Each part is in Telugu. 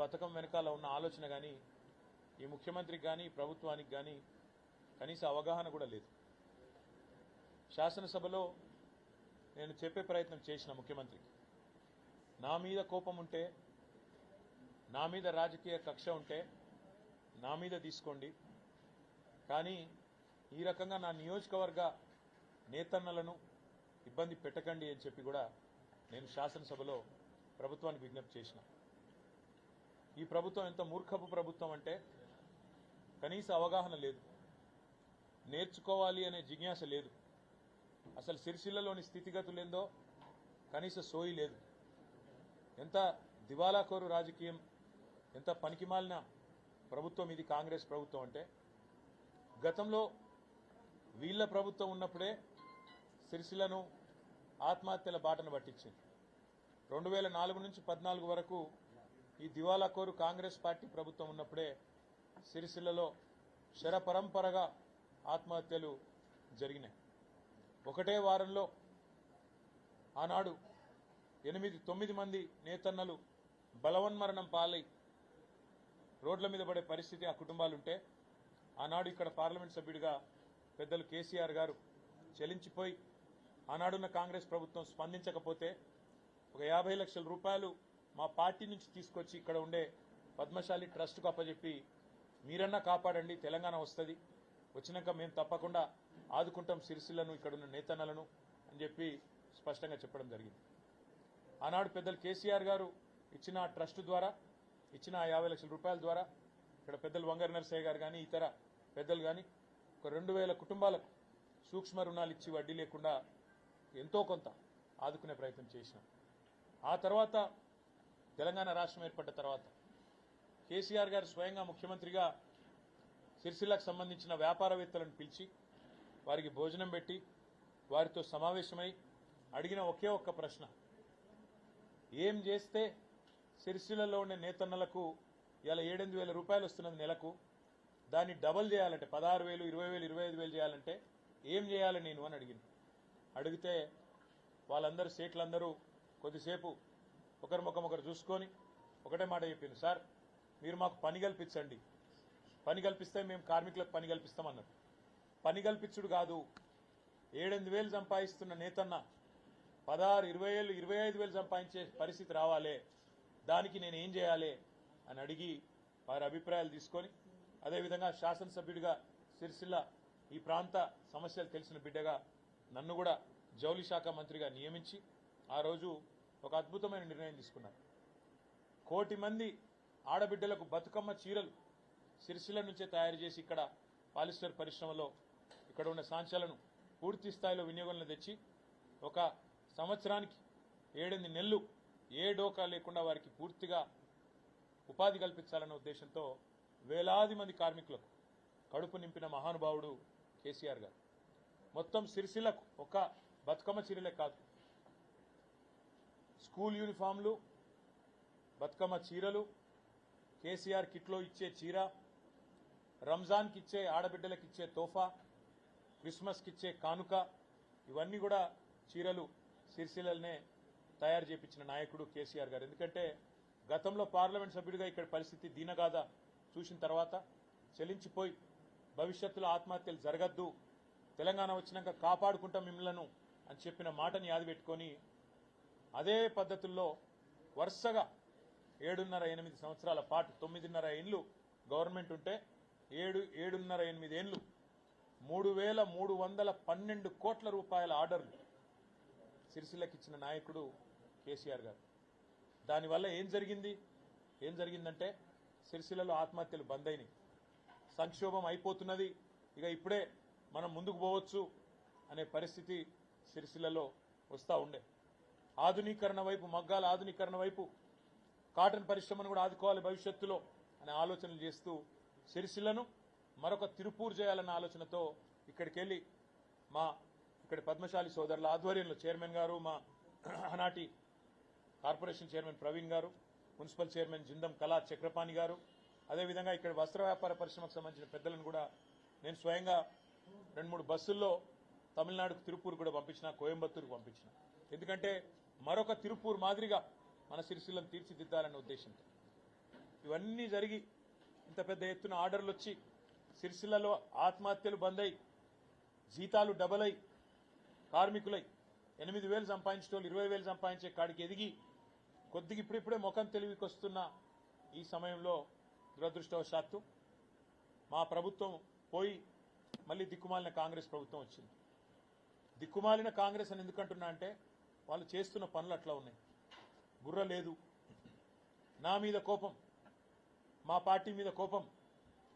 పథకం వెనకాల ఉన్న ఆలోచన కానీ ఈ ముఖ్యమంత్రికి కానీ ప్రభుత్వానికి కానీ కనీస అవగాహన కూడా లేదు. శాసనసభలో నేను చెప్పే ప్రయత్నం చేసిన ముఖ్యమంత్రికి నా మీద కోపం ఉంటే నా మీద రాజకీయ కక్ష ఉంటే నా మీద తీసుకోండి. కానీ ఈ రకంగా నా నియోజకవర్గ నేతన్నలను ఇబ్బంది పెట్టకండి అని చెప్పి కూడా నేను శాసనసభలో ప్రభుత్వానికి విజ్ఞప్తి చేసిన. ఈ ప్రభుత్వం ఎంత మూర్ఖపు ప్రభుత్వం అంటే కనీస అవగాహన లేదు. నేర్చుకోవాలి అనే జిజ్ఞాస లేదు. అసలు సిరిసిల్లలోని స్థితిగతులేందో కనీస సోయి లేదు. ఎంత దివాలాకోరు రాజకీయం ఎంత పనికిమాలిన ప్రభుత్వం ఇది కాంగ్రెస్ ప్రభుత్వం అంటే గతంలో వీళ్ళ ప్రభుత్వం ఉన్నప్పుడే సిరిసిల్లను ఆత్మహత్యల బాటను పట్టించింది. రెండు వేల నాలుగు నుంచి పద్నాలుగు వరకు ఈ దివాలా కోరు కాంగ్రెస్ పార్టీ ప్రభుత్వం ఉన్నప్పుడే సిరిసిల్లలో శరపరంపరగా ఆత్మహత్యలు జరిగినాయి. ఒకటే వారంలో ఆనాడు ఎనిమిది తొమ్మిది మంది నేతన్నలు బలవన్మరణం పాలై రోడ్ల మీద పడే పరిస్థితి ఆ కుటుంబాలుంటే ఆనాడు ఇక్కడ పార్లమెంట్ సభ్యుడిగా పెద్దలు కేసీఆర్ గారు చెలించిపోయి ఆనాడున్న కాంగ్రెస్ ప్రభుత్వం స్పందించకపోతే ఒక యాభై లక్షల రూపాయలు మా పార్టీ నుంచి తీసుకొచ్చి ఇక్కడ ఉండే పద్మశాలి ట్రస్ట్కు అప్పచెప్పి మీరన్నా కాపాడండి తెలంగాణ వస్తుంది. వచ్చినాక మేము తప్పకుండా ఆదుకుంటాం సిరిసిల్లను ఇక్కడున్న నేతన్నలను అని చెప్పి స్పష్టంగా చెప్పడం జరిగింది. ఆనాడు పెద్దలు కేసీఆర్ గారు ఇచ్చిన ట్రస్ట్ ద్వారా ఇచ్చిన యాభై లక్షల రూపాయల ద్వారా ఇక్కడ పెద్దలు వంగర నరసయ్య గారు కానీ ఇతర పెద్దలు కానీ ఒక రెండు వేల కుటుంబాలకు సూక్ష్మ రుణాలు ఇచ్చి వడ్డీ లేకుండా ఎంతో కొంత ఆదుకునే ప్రయత్నం చేసినాం. ఆ తర్వాత తెలంగాణ రాష్ట్రం ఏర్పడ్డ తర్వాత కేసీఆర్ గారు స్వయంగా ముఖ్యమంత్రిగా సిరిసిల్లకు సంబంధించిన వ్యాపారవేత్తలను పిలిచి వారికి భోజనం పెట్టి వారితో సమావేశమై అడిగిన ఒకే ఒక్క ప్రశ్న. ఏం చేస్తే సిరిసిల్లలో ఉండే నేతన్నలకు ఇలా ఏడెనిమిది వేల రూపాయలు వస్తున్నది నెలకు? దాన్ని డబల్ చేయాలంటే పదహారు వేలు ఇరవై వేలు ఇరవై ఐదు వేలు చేయాలంటే ఏం చేయాలి నేను అని అడిగింది. అడిగితే వాళ్ళందరూ సేట్లందరూ కొద్దిసేపు ఒకరి ముఖం ఒకరు చూసుకొని ఒకటే మాట చెప్పింది సార్ మీరు మాకు పని కల్పించండి. పని కల్పిస్తే మేము కార్మికులకు పని కల్పిస్తామన్నారు. పని కల్పించుడు కాదు. ఏడెనిమిది వేలు సంపాదిస్తున్న నేతన్న పదహారు ఇరవై ఏళ్ళు ఇరవై ఐదు వేలు సంపాదించే పరిస్థితి రావాలే. దానికి నేను ఏం చేయాలి? అని అడిగి వారి అభిప్రాయాలు తీసుకొని అదేవిధంగా శాసనసభ్యుడిగా సిరిసిల్ల ఈ ప్రాంత సమస్యలు తెలిసిన బిడ్డగా నన్ను కూడా జౌలి శాఖ మంత్రిగా నియమించి ఆ రోజు ఒక అద్భుతమైన నిర్ణయం తీసుకున్నారు. కోటి మంది ఆడబిడ్డలకు బతుకమ్మ చీరలు సిరిసిల నుంచే తయారు చేసి ఇక్కడ పాలిస్టర్ పరిశ్రమలో ఇక్కడ ఉన్న సాంచాలను పూర్తి స్థాయిలో వినియోగంలో తెచ్చి ఒక సంవత్సరానికి ఏడెనిమిది నెలలు ఏ డోకా లేకుండా వారికి పూర్తిగా ఉపాధి కల్పించాలన్న ఉద్దేశంతో వేలాది మంది కార్మికులకు కడుపు నింపిన మహానుభావుడు కేసీఆర్ గారు. మొత్తం సిరిసిల్లకు ఒక బతుకమ్మ చీరలే కాదు స్కూల్ యూనిఫామ్లు బతుకమ్మ చీరలు కేసీఆర్ కిట్లో ఇచ్చే చీర రంజాన్కి ఇచ్చే ఆడబిడ్డలకు ఇచ్చే తోఫా క్రిస్మస్కి ఇచ్చే కానుక ఇవన్నీ కూడా చీరలు సిరిసిల్లనే తయారు చేపించిన నాయకుడు కేసీఆర్ గారు. ఎందుకంటే గతంలో పార్లమెంట్ సభ్యుడిగా ఇక్కడ పరిస్థితి దీనగాథ చూసిన తర్వాత చెలించిపోయి భవిష్యత్తులో ఆత్మహత్యలు జరగద్దు తెలంగాణ వచ్చినాక కాపాడుకుంటాం మిమ్మలను అని చెప్పిన మాటని యాది పెట్టుకొని అదే పద్ధతుల్లో వరుసగా ఏడున్నర ఎనిమిది సంవత్సరాల పాటు తొమ్మిదిన్నర ఏండ్లు గవర్నమెంట్ ఉంటే ఏడు ఏడున్నర ఎనిమిది ఏండ్లు మూడు వేల మూడు వందల పన్నెండు కోట్ల రూపాయల ఆర్డర్లు సిరిసిల్లకి ఇచ్చిన నాయకుడు కేసీఆర్ గారు. దానివల్ల ఏం జరిగింది? ఏం జరిగిందంటే సిరిసిల్లలో ఆత్మహత్యలు బంద్ అయినాయి. సంక్షోభం అయిపోతున్నది. ఇక ఇప్పుడే మనం ముందుకు పోవచ్చు అనే పరిస్థితి సిరిసిల్లలో వస్తూ ఉండే. ఆధునీకరణ వైపు మగ్గాల ఆధునీకరణ వైపు కాటన్ పరిశ్రమను కూడా ఆదుకోవాలి భవిష్యత్తులో అనే ఆలోచనలు చేస్తూ సిరిసిల్లను మరొక తిరుపూర్ చేయాలన్న ఆలోచనతో ఇక్కడికి వెళ్ళి మా ఇక్కడ పద్మశాలి సోదరుల ఆధ్వర్యంలో చైర్మన్ గారు మా ఆనాటి కార్పొరేషన్ చైర్మన్ ప్రవీణ్ గారు మున్సిపల్ చైర్మన్ జిందం కళా చక్రపాణి గారు అదేవిధంగా ఇక్కడ వస్త్ర వ్యాపార పరిశ్రమకు సంబంధించిన పెద్దలను కూడా నేను స్వయంగా రెండు మూడు బస్సుల్లో తమిళనాడుకు తిరుపూర్ కూడా పంపించిన కోయంబత్తూరుకు పంపించిన. ఎందుకంటే మరొక తిరుపూర్ మాదిరిగా మన సిరిసిల్లను తీర్చిదిద్దాలనే ఉద్దేశంతో. ఇవన్నీ జరిగి ఇంత పెద్ద ఎత్తున ఆర్డర్లు వచ్చి సిరిసిల్లలో ఆత్మహత్యలు బంద్ అయి జీతాలు డబల్ అయి కార్మికులై ఎనిమిది వేలు సంపాదించేటోళ్ళు ఇరవై వేలు సంపాదించే కాడికి ఎదిగి కొద్దిగా ఇప్పుడిప్పుడే ముఖం తెలివికొస్తున్న ఈ సమయంలో దురదృష్టవశాత్తు మా ప్రభుత్వం పోయి మళ్ళీ దిక్కుమాలిన కాంగ్రెస్ ప్రభుత్వం వచ్చింది. దిక్కుమాలిన కాంగ్రెస్ అని ఎందుకంటున్నా అంటే వాళ్ళు చేస్తున్న పనులు అట్లా ఉన్నాయి. గుర్ర లేదు. నా మీద కోపం. మా పార్టీ మీద కోపం.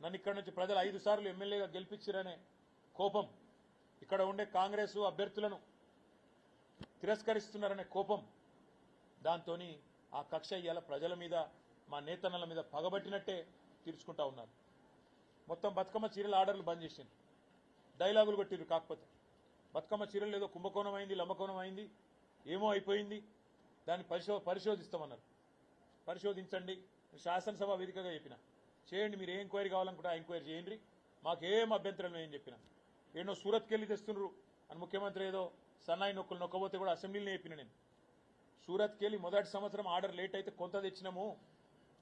నన్ను ఇక్కడ నుంచి ప్రజలు ఐదు సార్లు ఎమ్మెల్యేగా గెలిపించారనే కోపం. ఇక్కడ ఉండే కాంగ్రెస్ అభ్యర్థులను తిరస్కరిస్తున్నారనే కోపం. దాంతో ఆ కక్ష ఇవాళ ప్రజల మీద మా నేతన్నల మీద పగబట్టినట్టే తీర్చుకుంటా ఉన్నారు. మొత్తం బతుకమ్మ చీరల ఆర్డర్లు బంద్ చేసింది డైలాగులు కొట్టిరు కాకపోతే. బతుకమ్మ చీరలు ఏదో కుంభకోణం అయింది లంబకోణం అయింది. ఏమో అయిపోయింది. దాన్ని పరిశో పరిశోధిస్తామన్నారు. పరిశోధించండి. శాసనసభ వేదికగా చెప్పిన. చేయండి మీరు ఏ ఎంక్వైరీ కావాలనుకుంటే ఆ ఎంక్వైరీ చేయండి. మాకేం అభ్యంతరం లేదని చెప్పిన. ఏనో సూరత్కి వెళ్ళి తెస్తున్నారు. అని ముఖ్యమంత్రి ఏదో సన్నాయి నొక్కులు నొక్కబోతే కూడా అసెంబ్లీని చెప్పిన నేను. సూరత్కి వెళ్ళి మొదటి సంవత్సరం ఆర్డర్ లేట్ అయితే కొంత తెచ్చినాము.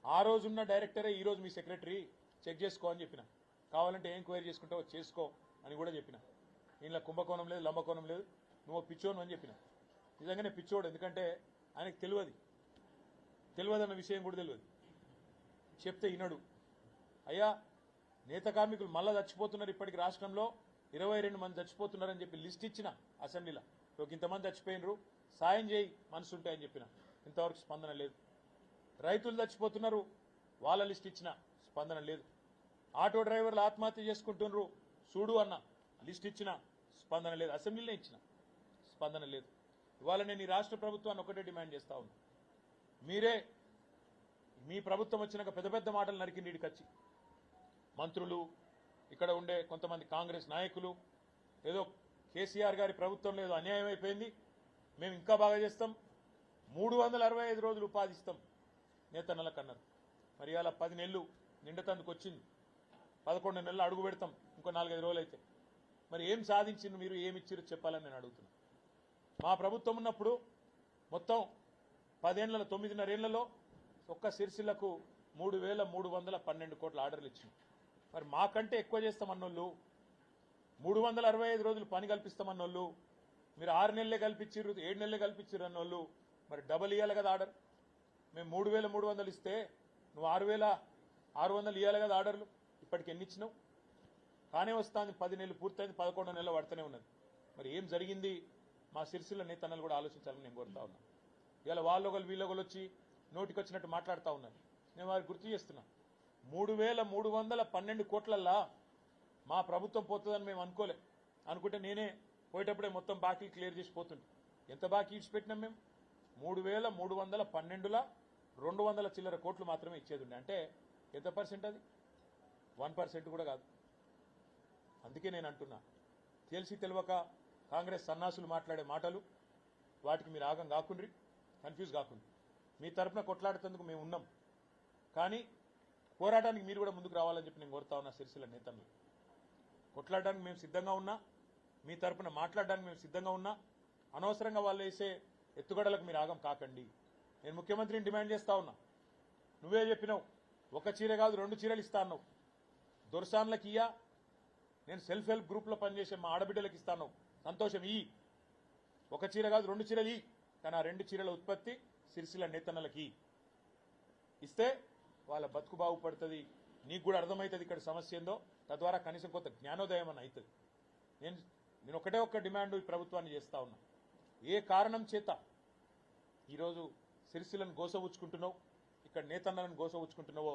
ఆ రోజున్న డైరెక్టరే ఈరోజు మీ సెక్రటరీ. చెక్ చేసుకో అని చెప్పిన. కావాలంటే ఏం ఎంక్వైరీ చేసుకుంటావో చేసుకో అని కూడా చెప్పిన. ఇంట్లో కుంభకోణం లేదు లంబకోణం లేదు. నువ్వు పిచ్చోను అని చెప్పిన. నిజంగానే పిచ్చోడు ఎందుకంటే ఆయనకు తెలియదు. తెలియదన్న విషయం కూడా తెలియదు. చెప్తే వినడు. అయ్యా నేత కార్మికులు మళ్ళా చచ్చిపోతున్నారు ఇప్పటికి రాష్ట్రంలో. ఇరవై రెండు మంది చచ్చిపోతున్నారని చెప్పి లిస్ట్ ఇచ్చిన అసెంబ్లీలో. ఒక ఇంతమంది చచ్చిపోయినరు. సాయం చేయి మనసు ఉంటాయని చెప్పిన. ఇంతవరకు స్పందన లేదు. రైతులు చచ్చిపోతున్నారు. వాళ్ళ లిస్ట్ ఇచ్చిన స్పందన లేదు. ఆటో డ్రైవర్లు ఆత్మహత్య చేసుకుంటున్నారు. చూడు అన్న లిస్ట్ ఇచ్చిన స్పందన లేదు. అసెంబ్లీలో ఇచ్చిన స్పందన లేదు. ఇవాళ నేను ఈ రాష్ట్ర ప్రభుత్వాన్ని ఒకటే డిమాండ్ చేస్తా ఉన్నా. మీరే మీ ప్రభుత్వం వచ్చినాక పెద్ద పెద్ద మాటలు నరికి ఈడికి వచ్చి మంత్రులు ఇక్కడ ఉండే కొంతమంది కాంగ్రెస్ నాయకులు ఏదో కేసీఆర్ గారి ప్రభుత్వంలో ఏదో అన్యాయం అయిపోయింది మేము ఇంకా బాగా చేస్తాం మూడు వందల అరవై ఐదు రోజులు ఉపాధి ఇస్తాం నేతన్నలకు అన్నారు మరి అలా పది నెలలు నిండతందుకు వచ్చింది. పదకొండు నెలలు అడుగు పెడతాం ఇంకో నాలుగైదు రోజులు అయితే మరి ఏం సాధించింది మీరు ఏమిచ్చారో చెప్పాలని నేను అడుగుతున్నాను మా ప్రభుత్వం ఉన్నప్పుడు మొత్తం పదేళ్ళ తొమ్మిదిన్నరేళ్ళలో ఒక్క సిరిసిల్లకు మూడు వేల మూడు వందల పన్నెండు కోట్ల ఆర్డర్లు ఇచ్చింది మరి మాకంటే ఎక్కువ చేస్తామన్నోళ్ళు మూడు వందల అరవై ఐదు రోజులు పని కల్పిస్తామన్నోళ్ళు మీరు ఆరు నెలలే కల్పించారు ఏడు నెలలే కల్పించారు అన్నోళ్ళు మరి డబల్ ఇవ్వాలి కదా ఆర్డర్. మేము మూడు వేల మూడు వందలు ఇస్తే నువ్వు ఆరు వేల ఆరు వందలు ఇవ్వాలి కదా ఆర్డర్లు. ఇప్పటికి ఎన్ని ఇచ్చినావు? కానే వస్తాను పది నెలలు పూర్తయింది పదకొండు నెలలు పడుతూనే ఉన్నది. మరి ఏం జరిగింది? మా సిరిసిల్ల నేతన్నలు కూడా ఆలోచించాలని నేను కోరుతా ఉన్నా. ఇవాళ వాళ్ళొకరు వీళ్ళొకరు వచ్చి నోటికి వచ్చినట్టు మాట్లాడుతూ ఉన్నారు. నేను వారికి గుర్తు చేస్తున్నా. మూడు వేల మూడు వందల పన్నెండు కోట్లల్లా మా ప్రభుత్వం పోతుందని మేము అనుకోలే. అనుకుంటే నేనే పోయేటప్పుడే మొత్తం బాకీలు క్లియర్ చేసి పోతుండే. ఎంత బాకీ ఇచ్చిపెట్టినాం మేము? మూడు వేల మూడు వందల పన్నెండుల రెండు వందల చిల్లర కోట్లు మాత్రమే ఇచ్చేది ఉండే. అంటే ఎంత పర్సెంట్ అది? వన్ పర్సెంట్ కూడా కాదు. అందుకే నేను అంటున్నా. తెలిసి తెలియక కాంగ్రెస్ సన్నాసులు మాట్లాడే మాటలు వాటికి మీరు ఆగం కాకుండ్రి కన్ఫ్యూజ్ కాకుండ్రి. మీ తరపున కొట్లాడుతందుకు మేము ఉన్నాం. కానీ పోరాటానికి మీరు కూడా ముందుకు రావాలని చెప్పి నేను కోరుతా ఉన్నా సిరిసిల్ల నేతలు కొట్లాడడానికి మేము సిద్ధంగా ఉన్నా మీ తరపున మాట్లాడడానికి మేము సిద్ధంగా ఉన్నా అనవసరంగా వాళ్ళు వేసే ఎత్తుగడలకు మీరు ఆగం కాకండి. నేను ముఖ్యమంత్రిని డిమాండ్ చేస్తా ఉన్నా. నువ్వే చెప్పినావు ఒక చీర కాదు రెండు చీరలు ఇస్తా అన్నావు. దొరసాన్లకి ఇయ్యా నేను సెల్ఫ్ హెల్ప్ గ్రూప్లో పనిచేసే మా ఆడబిడ్డలకు ఇస్తాను సంతోషం ఈ ఒక చీర కాదు రెండు చీరలు ఈ కానీ ఆ రెండు చీరల ఉత్పత్తి సిరిసిల నేతన్నలకి. ఇస్తే వాళ్ళ బతుకు బాగుపడుతుంది. నీకు కూడా అర్థమవుతుంది ఇక్కడ సమస్య ఏందో. తద్వారా కనీసం కొంత జ్ఞానోదయం అని అవుతుంది. నేను నేను ఒకటే ఒక్క డిమాండ్ ఈ ప్రభుత్వాన్ని చేస్తా ఉన్నా. ఏ కారణం చేత ఈరోజు సిరిసిలను గోసవుచ్చుకుంటున్నావు ఇక్కడ నేతన్నలను గోసవుచ్చుకుంటున్నావో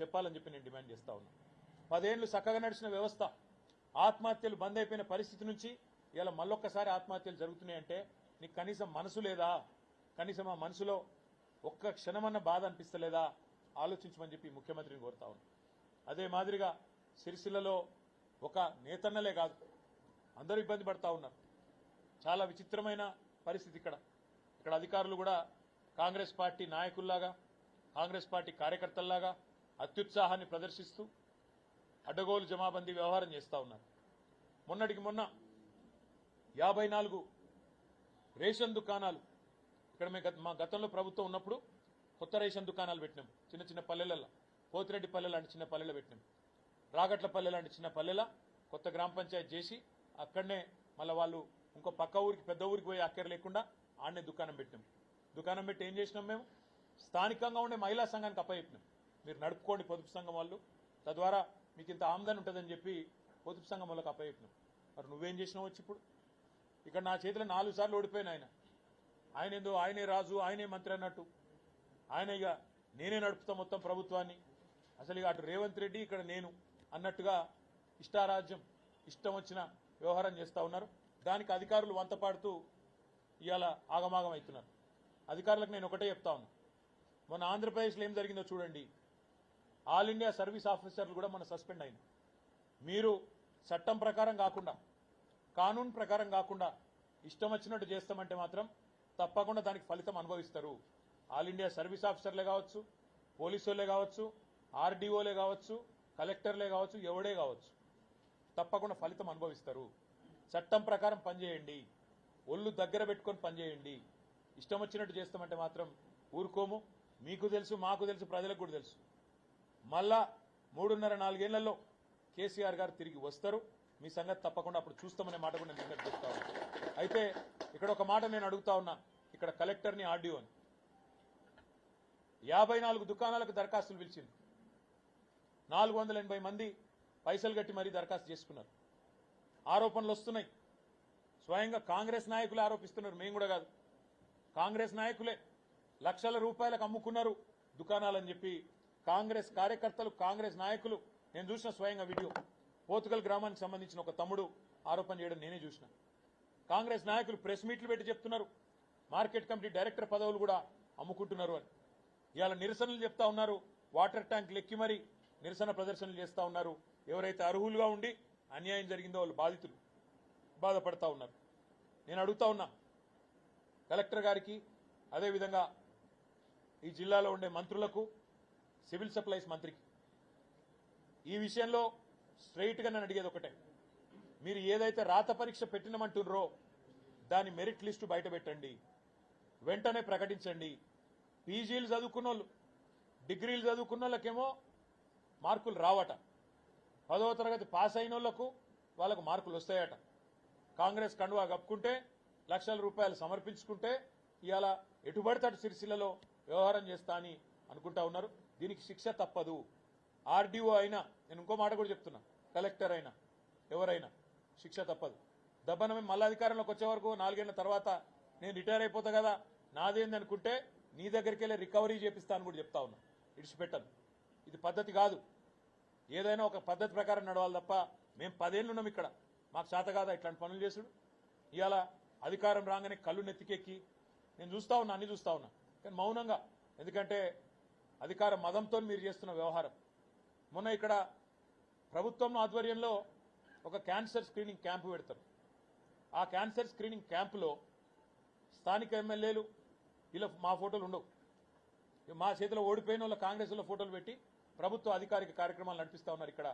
చెప్పాలని చెప్పి నేను డిమాండ్ చేస్తా ఉన్నా. పదేళ్ళు చక్కగా నడిచిన వ్యవస్థ. ఆత్మహత్యలు బంద్ అయిపోయిన పరిస్థితి నుంచి ఇలా మళ్ళొక్కసారి ఆత్మహత్యలు జరుగుతున్నాయంటే నీకు కనీసం మనసు లేదా? కనీసం ఆ మనసులో ఒక్క క్షణమన్న బాధ అనిపిస్తలేదా? ఆలోచించమని చెప్పి ముఖ్యమంత్రిని కోరుతా అదే మాదిరిగా సిరిసిల్లలో ఒక నేతన్నలే కాదు అందరూ ఇబ్బంది పడతా ఉన్నారు. చాలా విచిత్రమైన పరిస్థితి ఇక్కడ. ఇక్కడ అధికారులు కూడా కాంగ్రెస్ పార్టీ నాయకుల్లాగా కాంగ్రెస్ పార్టీ కార్యకర్తల్లాగా అత్యుత్సాహాన్ని ప్రదర్శిస్తూ అడ్డగోలు జమాబందీ వ్యవహారం చేస్తా ఉన్నారు. మొన్నటికి మొన్న యాభై నాలుగు రేషన్ దుకాణాలు. ఇక్కడ మేము గత- మా గతంలో ప్రభుత్వం ఉన్నప్పుడు కొత్త రేషన్ దుకాణాలు పెట్టినాం. చిన్న చిన్న పల్లెలలో పోతిరెడ్డిపల్లె లాంటి చిన్న పల్లెలో పెట్టినాం. రాగట్లపల్లె లాంటి చిన్న పల్లెల కొత్త గ్రామ పంచాయతీ చేసి అక్కడనే మళ్ళీ వాళ్ళు ఇంకో పక్క ఊరికి పెద్ద ఊరికి పోయి అక్కర లేకుండా ఆడనే దుకాణం పెట్టినాం. దుకాణం పెట్టి ఏం చేసినాం మేము? స్థానికంగా ఉండే మహిళా సంఘానికి అప్పచెప్పినాం. మీరు నడుపుకోండి పొదుపు సంఘం వాళ్ళు. తద్వారా మీకు ఇంత ఆమ్దాని ఉంటుందని చెప్పి పొదుపు సంఘం వాళ్ళకి అప్పచెప్పినాం. మరి నువ్వేం చేసినావు వచ్చి ఇప్పుడు? ఇక్కడ నా చేతిలో నాలుగు సార్లు ఓడిపోయాను ఆయన. ఆయన ఏందో ఆయనే రాజు ఆయనే మంత్రి అన్నట్టు. ఆయన ఇక నేనే నడుపుతా మొత్తం ప్రభుత్వాన్ని. అసలు ఇక అటు రేవంత్ రెడ్డి ఇక్కడ నేను అన్నట్టుగా ఇష్టారాజ్యం ఇష్టం వచ్చిన వ్యవహారం చేస్తూ ఉన్నారు. దానికి అధికారులు వంతపాడుతూ ఇవాళ ఆగమాగం అవుతున్నారు. అధికారులకు నేను ఒకటే చెప్తా ఉన్నా. మొన్న ఆంధ్రప్రదేశ్లో ఏం జరిగిందో చూడండి. ఆల్ ఇండియా సర్వీస్ ఆఫీసర్లు కూడా మన సస్పెండ్ అయింది మీరు చట్టం ప్రకారం కాకుండా కానూన్ ప్రకారం కాకుండా ఇష్టం వచ్చినట్టు చేస్తామంటే మాత్రం తప్పకుండా దానికి ఫలితం అనుభవిస్తారు. ఆల్ ఇండియా సర్వీస్ ఆఫీసర్లే కావచ్చు పోలీసులే కావచ్చు ఆర్డీఓలే కావచ్చు కలెక్టర్లే కావచ్చు ఎవడే కావచ్చు. తప్పకుండా ఫలితం అనుభవిస్తారు. చట్టం ప్రకారం పనిచేయండి. ఒళ్ళు దగ్గర పెట్టుకొని పనిచేయండి. ఇష్టం వచ్చినట్టు చేస్తామంటే మాత్రం ఊరుకోము. మీకు తెలుసు మాకు తెలుసు ప్రజలకు కూడా తెలుసు. మళ్ళా మూడున్నర నాలుగేళ్ళలో కేసీఆర్ గారు తిరిగి వస్తారు. మీ సంగతి తప్పకుండా అప్పుడు చూస్తామనే మాట కూడా నేను ఇక్కడ చెప్తా ఉన్నా. అయితే ఇక్కడ ఒక మాట నేను అడుగుతా ఉన్నా. ఇక్కడ కలెక్టర్ని ఆర్డీఓని యాభై నాలుగు దుకాణాలకు దరఖాస్తులు పిలిచింది. నాలుగు వందల ఎనభై మంది పైసలు కట్టి మరీ దరఖాస్తు చేసుకున్నారు. ఆరోపణలు వస్తున్నాయి. స్వయంగా కాంగ్రెస్ నాయకులు ఆరోపిస్తున్నారు. మేము కూడా కాదు. కాంగ్రెస్ నాయకులే లక్షల రూపాయలకు అమ్ముకున్నారు దుకాణాలని చెప్పి కాంగ్రెస్ కార్యకర్తలు కాంగ్రెస్ నాయకులు. నేను చూసిన స్వయంగా వీడియో. పోతుగల్ గ్రామానికి సంబంధించిన ఒక తమ్ముడు ఆరోపణ చేయడం నేనే చూసిన. కాంగ్రెస్ నాయకులు ప్రెస్ మీట్లు పెట్టి చెప్తున్నారు. మార్కెట్ కమిటీ డైరెక్టర్ పదవులు కూడా అమ్ముకుంటున్నారు అని. ఇవాళ నిరసనలు చెప్తా ఉన్నారు. వాటర్ ట్యాంక్ లెక్కి మరి నిరసన ప్రదర్శనలు చేస్తా ఉన్నారు. ఎవరైతే అర్హులుగా ఉండి అన్యాయం జరిగిందో వాళ్ళు బాధితులు. బాధపడతా ఉన్నారు. నేను అడుగుతా ఉన్నా కలెక్టర్ గారికి అదేవిధంగా ఈ జిల్లాలో ఉండే మంత్రులకు సివిల్ సప్లైస్ మంత్రికి. ఈ విషయంలో స్ట్రైట్గా నన్ను అడిగేది ఒకటే. మీరు ఏదైతే రాత పరీక్ష పెట్టినమంటున్నారో దాని మెరిట్ లిస్టు బయట పెట్టండి. వెంటనే ప్రకటించండి. పీజీలు చదువుకున్న వాళ్ళు డిగ్రీలు చదువుకున్న వాళ్ళకేమో మార్కులు రావట. పదవ తరగతి పాస్ అయిన వాళ్ళకు వాళ్ళకు మార్కులు వస్తాయట. కాంగ్రెస్ కండువా కప్పుకుంటే లక్షల రూపాయలు సమర్పించుకుంటే ఇవాళ ఎటుబడితే సిరిసిల్లలో వ్యవహారం చేస్తా అని అనుకుంటా ఉన్నారు. దీనికి శిక్ష తప్పదు. ఆర్డీఓ అయినా నేను ఇంకో మాట కూడా చెప్తున్నా కలెక్టర్ అయినా ఎవరైనా శిక్ష తప్పదు. దబ్బన మళ్ళీ అధికారంలోకి వచ్చే వరకు నాలుగేళ్ళ తర్వాత నేను రిటైర్ అయిపోతా కదా నాదేంది అనుకుంటే నీ దగ్గరికి వెళ్ళి రికవరీ చేపిస్తాను కూడా చెప్తా ఉన్నా. ఇడిచిపెట్టను ఇది పద్ధతి కాదు. ఏదైనా ఒక పద్ధతి ప్రకారం నడవాలి తప్ప మేము పదేళ్ళు ఉన్నాం ఇక్కడ. మాకు చేత కాదా ఇట్లాంటి పనులు చేసుడు. ఇవాళ అధికారం రాగానే కళ్ళు నెత్తికెక్కి. నేను చూస్తా ఉన్నా అన్ని చూస్తా ఉన్నా. కానీ మౌనంగా. ఎందుకంటే అధికార మదంతో మీరు చేస్తున్న వ్యవహారం. మొన్న ఇక్కడ ప్రభుత్వం ఆధ్వర్యంలో ఒక క్యాన్సర్ స్క్రీనింగ్ క్యాంపు పెడతారు. ఆ క్యాన్సర్ స్క్రీనింగ్ క్యాంపులో స్థానిక ఎమ్మెల్యేలు ఇలా మా ఫోటోలు ఉండవు. ఇక మా చేతిలో ఓడిపోయిన వాళ్ళ కాంగ్రెస్లో ఫోటోలు పెట్టి ప్రభుత్వ అధికారిక కార్యక్రమాలు నడిపిస్తూ ఉన్నారు ఇక్కడ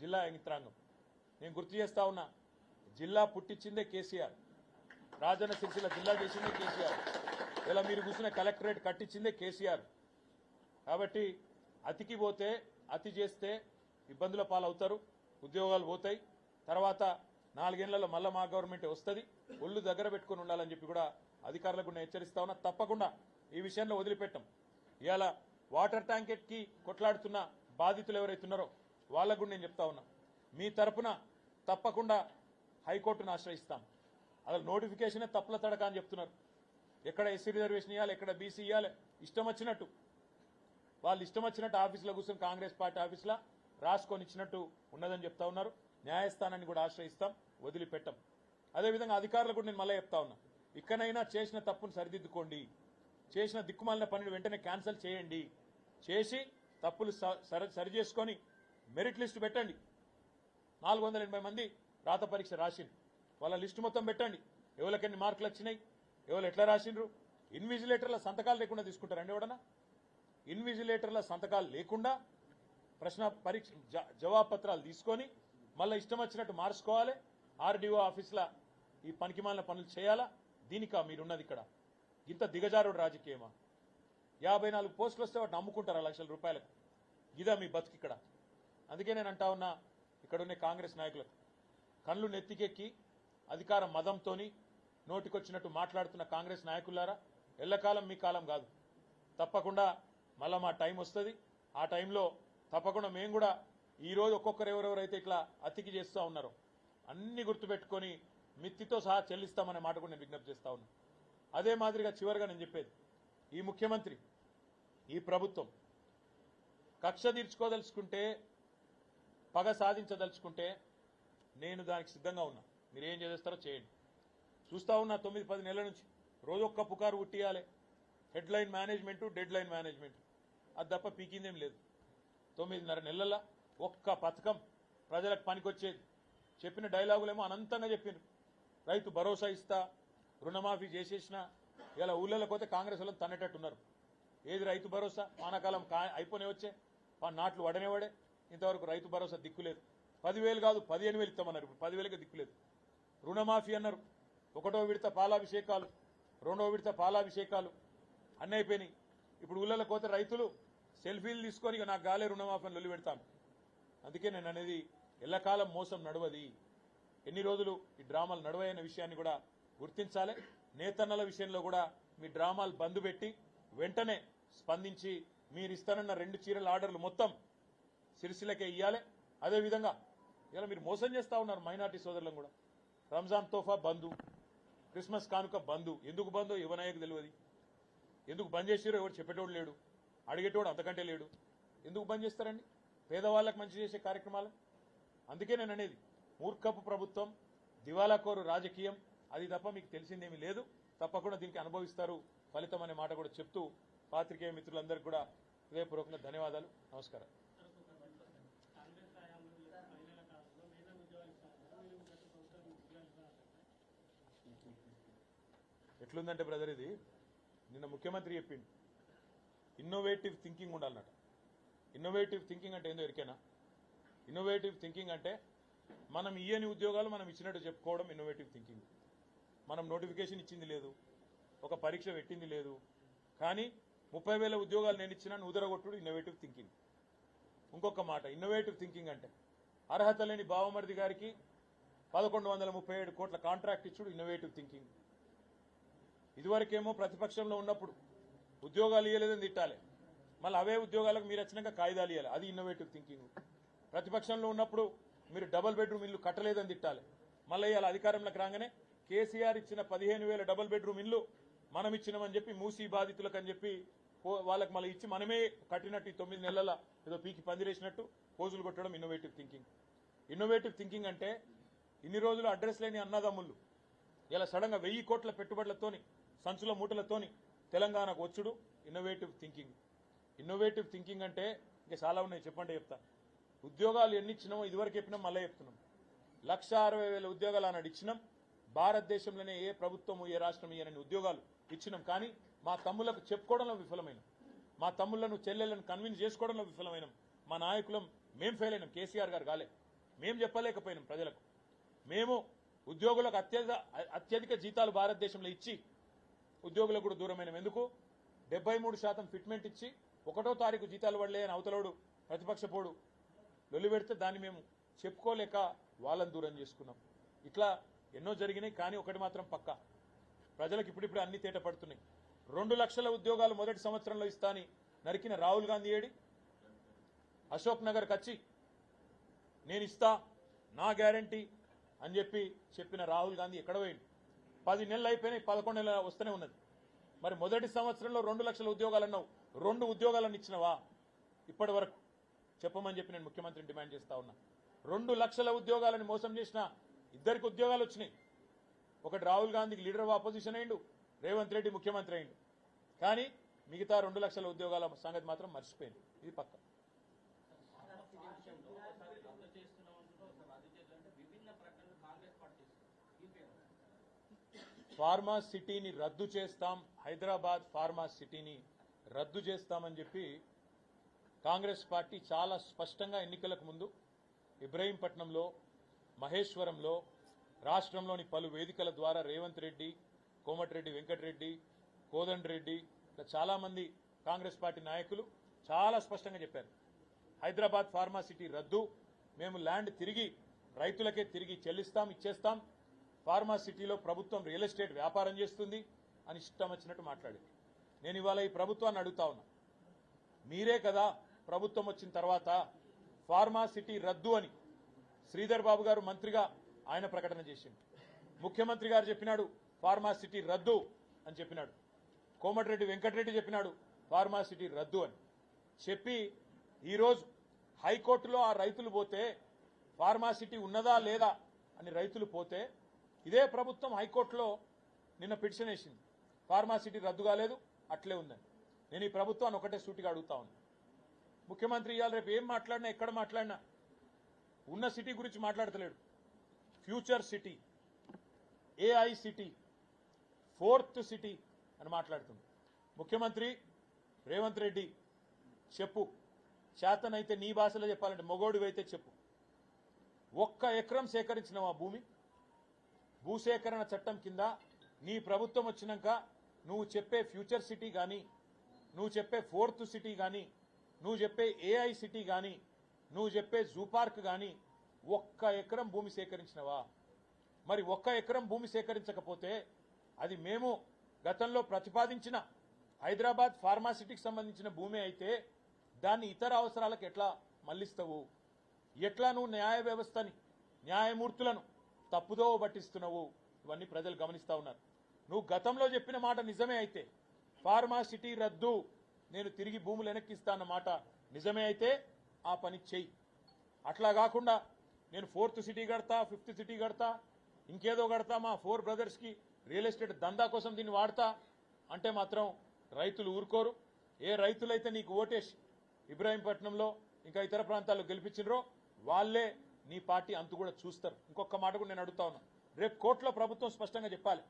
జిల్లా యంత్రాంగం. నేను గుర్తు చేస్తా ఉన్నా జిల్లా పుట్టించిందే కేసీఆర్. రాజన్న సిరిసిల్ల జిల్లా చేసిందే కేసీఆర్. ఇలా మీరు కూర్చున్న కలెక్టరేట్ కట్టించిందే కేసీఆర్. కాబట్టి అతికిపోతే అతి చేస్తే ఇబ్బందుల పాలవుతారు ఉద్యోగాలు పోతాయి. తర్వాత నాలుగేళ్ళలో మళ్ళా మా గవర్నమెంట్ వస్తుంది ఒళ్ళు దగ్గర పెట్టుకుని ఉండాలని చెప్పి కూడా అధికారులకు నేను హెచ్చరిస్తా ఉన్నా. తప్పకుండా ఈ విషయంలో వదిలిపెట్టం. ఇవాళ వాటర్ ట్యాంకెట్కి కొట్లాడుతున్న బాధితులు ఎవరైతే ఉన్నారో వాళ్ళకు కూడా నేను చెప్తా ఉన్నా. మీ తరపున తప్పకుండా హైకోర్టును ఆశ్రయిస్తాం. అసలు నోటిఫికేషనే తప్పుల తడక అని చెప్తున్నారు. ఎక్కడ ఎస్సీ రిజర్వేషన్ ఇవ్వాలి ఎక్కడ బీసీ ఇవ్వాలి ఇష్టం వచ్చినట్టు వాళ్ళు ఇష్టం వచ్చినట్టు ఆఫీసులో కూర్చొని కాంగ్రెస్ పార్టీ ఆఫీసులో రాసుకొని ఇచ్చినట్టు ఉన్నదని చెప్తా ఉన్నారు. న్యాయస్థానాన్ని కూడా ఆశ్రయిస్తాం వదిలిపెట్టం. అదేవిధంగా అధికారులు కూడా నేను మళ్ళీ చెప్తా ఉన్నా ఇక్కడైనా చేసిన తప్పును సరిదిద్దుకోండి. చేసిన దిక్కుమాలిన పనిని వెంటనే క్యాన్సిల్ చేయండి. చేసి తప్పులు స- సరి సరి చేసుకొని మెరిట్ లిస్టు పెట్టండి. నాలుగు వందల ఎనభై మంది రాత పరీక్ష రాసింది వాళ్ళ లిస్టు మొత్తం పెట్టండి. ఎవరికి ఎన్ని మార్కులు వచ్చినాయి ఎవరు ఎట్లా రాసిండ్రు? ఇన్విజిలేటర్ల సంతకాలు లేకుండా తీసుకుంటారండి ఎవడన్నా ఇన్విజిలేటర్ల సంతకాలు లేకుండా ప్రశ్న పరీక్ష జ- జవాబు పత్రాలు తీసుకొని మళ్ళీ ఇష్టం వచ్చినట్టు మార్చుకోవాలి. ఆర్డీఓ ఆఫీసుల ఈ పనికిమాలిన పనులు చేయాలా? దీనికా మీరున్నది ఇక్కడ. ఇంత దిగజారుడు రాజకీయమా? యాభై నాలుగు పోస్టులు వస్తే వాటిని అమ్ముకుంటారా లక్షల రూపాయలకు? ఇదా మీ బతుకు ఇక్కడ. అందుకే నేను అంటా ఉన్నా ఇక్కడ కాంగ్రెస్ నాయకులకు. కళ్ళు నెత్తికెక్కి అధికార మదంతో నోటికొచ్చినట్టు మాట్లాడుతున్న కాంగ్రెస్ నాయకులారా ఎల్లకాలం మీ కాలం కాదు. తప్పకుండా మళ్ళా మా టైం వస్తుంది. ఆ టైంలో తప్పకుండా మేము కూడా ఈ రోజు ఒక్కొక్కరు ఎవరెవరైతే ఇట్లా అతికి చేస్తూ ఉన్నారో అన్ని గుర్తుపెట్టుకొని మిత్తితో సహా చెల్లిస్తామనే మాట కూడా నేను విజ్ఞప్తి చేస్తా ఉన్నా. అదే మాదిరిగా చివరిగా నేను చెప్పేది ఈ ముఖ్యమంత్రి ఈ ప్రభుత్వం కక్ష తీర్చుకోదలుచుకుంటే పగ సాధించదలుచుకుంటే నేను దానికి సిద్ధంగా ఉన్నా. మీరు ఏం చేస్తారో చేయండి. చూస్తా ఉన్నా తొమ్మిది పది నెలల నుంచి రోజు ఒక్క పుకారు ఉట్టియాలి. Headline management deadline deadline management అది తప్ప పీకిందేం లేదు. తొమ్మిదిన్నర నెలల ఒక్క పథకం ప్రజలకు పనికొచ్చేది. చెప్పిన డైలాగులేమో అనంతంగా చెప్పినారు రైతు భరోసా ఇస్తా రుణమాఫీ చేసేసిన ఇలా ఊళ్ళలో పోతే కాంగ్రెస్ వాళ్ళు తన్నేటట్టున్నారు. ఏది రైతు భరోసా? వానాకాలం కా అయిపోనే వచ్చే నాట్లు వడనేవాడే ఇంతవరకు రైతు భరోసా దిక్కులేదు పదివేలు కాదు పదిహేను వేలు ఇస్తామన్నారు ఇప్పుడు. పదివేలకి దిక్కులేదు రుణమాఫీ అన్నారు. ఒకటో విడత పాలాభిషేకాలు రెండో విడత పాలాభిషేకాలు అన్నీ అయిపోయినాయి. ఇప్పుడు ఊళ్ళలో పోతే రైతులు సెల్ఫీలు తీసుకొని ఇక నాకు గాలే రుణమాఫీని లొల్లి పెడతాను అందుకే నేను అనేది ఎల్లకాలం మోసం నడవది. ఎన్ని రోజులు ఈ డ్రామాలు నడవయన్న విషయాన్ని కూడా గుర్తించాలి. నేతన్నల విషయంలో కూడా మీ డ్రామాలు బంద్ పెట్టి వెంటనే స్పందించి మీరు ఇస్తానన్న రెండు చీరల ఆర్డర్లు మొత్తం సిరిసిలకే ఇయ్యాలి. అదేవిధంగా ఇలా మీరు మోసం చేస్తా ఉన్నారు మైనార్టీ సోదరులను కూడా. రంజాన్ తోఫా బంధు క్రిస్మస్ కానుక బంధు ఎందుకు బంధు ఇవ్వనాయకు తెలియదు. ఎందుకు బంద్ చేసిరో ఎవరు చెప్పేటోడు లేడు. అడిగేటోడు అంతకంటే లేడు. ఎందుకు బంద్ చేస్తారండి? పేదవాళ్ళకి మంచి చేసే కార్యక్రమాలు? అందుకే నేను అనేది మూర్ఖపు ప్రభుత్వం దివాలాకోరు రాజకీయం అది తప్ప మీకు తెలిసిందేమీ లేదు. తప్పకుండా దీనికి అనుభవిస్తారు ఫలితం అనే మాట కూడా చెప్తూ పాత్రికేయ మిత్రులందరికీ కూడా హృదయపూర్వకంగా ధన్యవాదాలు. నమస్కారం. ఎట్లుందంటే బ్రదర్ ఇది? నిన్న ముఖ్యమంత్రి చెప్పిండు. ఇన్నోవేటివ్ థింకింగ్ ఉండాలన్నట ఇన్నోవేటివ్ థింకింగ్ అంటే ఏందో ఎరికేనా? ఇన్నోవేటివ్ థింకింగ్ అంటే మనం ఇయ్యని ఉద్యోగాలు మనం ఇచ్చినట్టు చెప్పుకోవడం ఇన్నోవేటివ్ థింకింగ్ మనం నోటిఫికేషన్ ఇచ్చింది లేదు ఒక పరీక్ష పెట్టింది లేదు కానీ ముప్పై వేల ఉద్యోగాలు నేను ఇచ్చినా ఉదరగొట్టుడు ఇన్నోవేటివ్ థింకింగ్ ఇంకొక మాట ఇన్నోవేటివ్ థింకింగ్ అంటే అర్హత లేని బావమరిది గారికి పదకొండు వందల ముప్పై ఏడు కోట్ల కాంట్రాక్ట్ ఇచ్చుడు ఇన్నోవేటివ్ థింకింగ్ ఇదివరకేమో ప్రతిపక్షంలో ఉన్నప్పుడు ఉద్యోగాలు ఇవ్వలేదని తిట్టాలి. మళ్ళీ అవే ఉద్యోగాలకు మీరు వచ్చినాక కాయిదాలు ఇవ్వాలి అది ఇన్నోవేటివ్ థింకింగ్ ప్రతిపక్షంలో ఉన్నప్పుడు మీరు డబుల్ బెడ్రూమ్ ఇల్లు కట్టలేదని తిట్టాలి. మళ్ళీ ఇవాళ అధికారంలోకి రాగానే కేసీఆర్ ఇచ్చిన పదిహేను వేల డబుల్ బెడ్రూమ్ ఇల్లు మనం ఇచ్చినామని చెప్పి మూసీ బాధితులకు అని చెప్పి వాళ్ళకి మళ్ళీ ఇచ్చి మనమే కట్టినట్టు ఈ తొమ్మిది నెలల ఏదో పీకి పందిరేసినట్టు పోజులు కొట్టడం ఇన్నోవేటివ్ థింకింగ్ ఇన్నోవేటివ్ థింకింగ్ అంటే ఇన్ని రోజులు అడ్రస్ లేని అన్నదమ్ముళ్ళు. ఇలా సడన్గా వెయ్యి కోట్ల పెట్టుబడులతోని సంచుల మూటలతోని తెలంగాణకు వచ్చుడు ఇన్నోవేటివ్ థింకింగ్ ఇన్నోవేటివ్ థింకింగ్ అంటే ఇంకా చాలా ఉన్నాయి చెప్పండి చెప్తా. ఉద్యోగాలు ఎన్ని ఇచ్చినామో ఇదివరకు చెప్పినాం మళ్ళీ చెప్తున్నాం. లక్ష అరవై వేల ఉద్యోగాలు అన్నాడు ఇచ్చినాం. భారతదేశంలోనే ఏ ప్రభుత్వము ఏ రాష్ట్రం ఇయ్యనని ఉద్యోగాలు ఇచ్చినాం. కానీ మా తమ్ములకు చెప్పుకోవడంలో విఫలమైనం. మా తమ్ముళ్ళను చెల్లెలను కన్విన్స్ చేసుకోవడంలో విఫలమైనాం. మా నాయకులం మేం ఫెయిల్ అయినాం. కేసీఆర్ గారు కాలే. మేం చెప్పలేకపోయినాం ప్రజలకు. మేము ఉద్యోగులకు అత్యధిక అత్యధిక జీతాలు భారతదేశంలో ఇచ్చి ఉద్యోగులకు కూడా దూరమైన ఎందుకు? డెబ్బై మూడు శాతం ఫిట్మెంట్ ఇచ్చి ఒకటో తారీఖు జీతాలు పడలే అని అవతలోడు ప్రతిపక్ష పోడు. లొల్లి పెడితే దాన్ని మేము చెప్పుకోలేక వాళ్ళని దూరం చేసుకున్నాం. ఇట్లా ఎన్నో జరిగినాయి కానీ ఒకటి మాత్రం పక్కా. ప్రజలకు ఇప్పుడిప్పుడు అన్ని తేట పడుతున్నాయి. రెండు లక్షల ఉద్యోగాలు మొదటి సంవత్సరంలో ఇస్తాని నరికిన రాహుల్ గాంధీ ఏడి? అశోక్ నగర్ కచ్చి నేను ఇస్తా నా గ్యారంటీ అని చెప్పి చెప్పిన రాహుల్ గాంధీ ఎక్కడ పోయింది పది నెలలు అయిపోయినాయి పదకొండు నెలలు వస్తూనే ఉన్నది. మరి మొదటి సంవత్సరంలో రెండు లక్షల ఉద్యోగాలు అన్నావు. రెండు ఉద్యోగాలను ఇచ్చినవా? ఇప్పటి వరకు చెప్పమని చెప్పి నేను ముఖ్యమంత్రిని డిమాండ్ చేస్తా ఉన్నా. రెండు లక్షల ఉద్యోగాలను మోసం చేసిన ఇద్దరికి ఉద్యోగాలు వచ్చినాయి. ఒకటి రాహుల్ గాంధీకి లీడర్ ఆఫ్ ఆపోజిషన్ అయిండు రేవంత్ రెడ్డి ముఖ్యమంత్రి అయిండు. కానీ మిగతా రెండు లక్షల ఉద్యోగాల సంగతి మాత్రం మర్చిపోయింది. ఇది పక్క విషయంలో ఒకసారి రద్దు చేస్తున్నాం అంటున్నారు ఒకసారి రద్దు చేయాలంటే విభిన్న ప్రకటనలు కాంగ్రెస్ పార్టీ చేస్తుంది ఈ పేరు ఫార్మా సిటీని రద్దు చేస్తాం హైదరాబాద్ ఫార్మా సిటీని రద్దు చేస్తామని చెప్పి కాంగ్రెస్ పార్టీ చాలా స్పష్టంగా ఎన్నికలకు ముందు ఇబ్రహీంపట్నంలో మహేశ్వరంలో రాష్ట్రంలోని పలు వేదికల ద్వారా రేవంత్ రెడ్డి కోమటిరెడ్డి వెంకటరెడ్డి కోదండ్రెడ్డి ఇలా ఇట్లా కాంగ్రెస్ పార్టీ నాయకులు చాలా స్పష్టంగా చెప్పారు. హైదరాబాద్ ఫార్మా సిటీ రద్దు మేము ల్యాండ్ తిరిగి రైతులకే తిరిగి చెల్లిస్తాం ఇచ్చేస్తాం. ఫార్మా సిటీలో ప్రభుత్వం రియల్ ఎస్టేట్ వ్యాపారం చేస్తుంది అని ఇష్టం వచ్చినట్టు మాట్లాడింది. నేను ఇవాళ ఈ ప్రభుత్వాన్ని అడుగుతా ఉన్నా. మీరే కదా ప్రభుత్వం వచ్చిన తర్వాత ఫార్మా సిటీ రద్దు అని శ్రీధర్ బాబు గారు మంత్రిగా ఆయన ప్రకటన చేసిండు. ముఖ్యమంత్రి గారు చెప్పినాడు ఫార్మా సిటీ రద్దు అని చెప్పినాడు. కోమటిరెడ్డి వెంకటరెడ్డి చెప్పినాడు ఫార్మా సిటీ రద్దు అని. చెప్పి ఈరోజు హైకోర్టులో ఆ రైతులు పోతే ఫార్మా సిటీ ఉన్నదా లేదా అని రైతులు పోతే ఇదే ప్రభుత్వం హైకోర్టులో నిన్న పిటిషన్ వేసింది. ఫార్మా సిటీ రద్దు కాలేదు అట్లే ఉందని నేను ఈ ప్రభుత్వాన్ని ఒకటే సూటిగా అడుగుతా ఉన్నా. ముఖ్యమంత్రి ఇవాళ రేపు ఏం మాట్లాడినా ఎక్కడ మాట్లాడినా ఉన్న సిటీ గురించి మాట్లాడతలేడు. Future city AI city fourth city అని మాట్లాడుతుంది. ముఖ్యమంత్రి రేవంత్ రెడ్డి చెప్పు. చేతనైతే నీ భాషలో చెప్పాలంటే మొగోడివైతే చెప్పు. ఒక్క ఎకరం సేకరించిన మా భూమి? భూసేకరణ చట్టం కింద నీ ప్రభుత్వం వచ్చినాక నువ్వు చెప్పే ఫ్యూచర్ సిటీ కానీ నువ్వు చెప్పే ఫోర్త్ సిటీ కానీ నువ్వు చెప్పే ఏఐ సిటీ కానీ నువ్వు చెప్పే జూ పార్క్ కానీ ఒక్క ఎకరం భూమి సేకరించినవా? మరి ఒక్క ఎకరం భూమి సేకరించకపోతే అది మేము గతంలో ప్రతిపాదించిన హైదరాబాద్ ఫార్మాసిటీకి సంబంధించిన భూమి అయితే దాన్ని ఇతర అవసరాలకు ఎట్లా మళ్ళిస్తావు ఎట్లా నువ్వు న్యాయ వ్యవస్థని న్యాయమూర్తులను తప్పుదో పట్టిస్తున్నావు. ఇవన్నీ ప్రజలు గమనిస్తా ఉన్నారు. నువ్వు గతంలో చెప్పిన మాట నిజమే అయితే ఫార్మా సిటీ రద్దు నేను తిరిగి భూములు వెనక్కిస్తా అన్న మాట నిజమే అయితే ఆ పని చెయ్యి. అట్లా కాకుండా నేను ఫోర్త్ సిటీ కడతా ఫిఫ్త్ సిటీ కడతా ఇంకేదో కడతా మా ఫోర్ బ్రదర్స్కి రియల్ ఎస్టేట్ దందా కోసం దీన్ని వాడతా అంటే మాత్రం రైతులు ఊరుకోరు. ఏ రైతులైతే నీకు ఓటేసి ఇబ్రాహీంపట్నంలో ఇంకా ఇతర ప్రాంతాల్లో గెలిపించినరో వాళ్ళే నీ పార్టీ అంతు కూడా చూస్తారు. ఇంకొక మాట కూడా నేను అడుగుతా ఉన్నా. రేపు కోర్టులో ప్రభుత్వం స్పష్టంగా చెప్పాలి.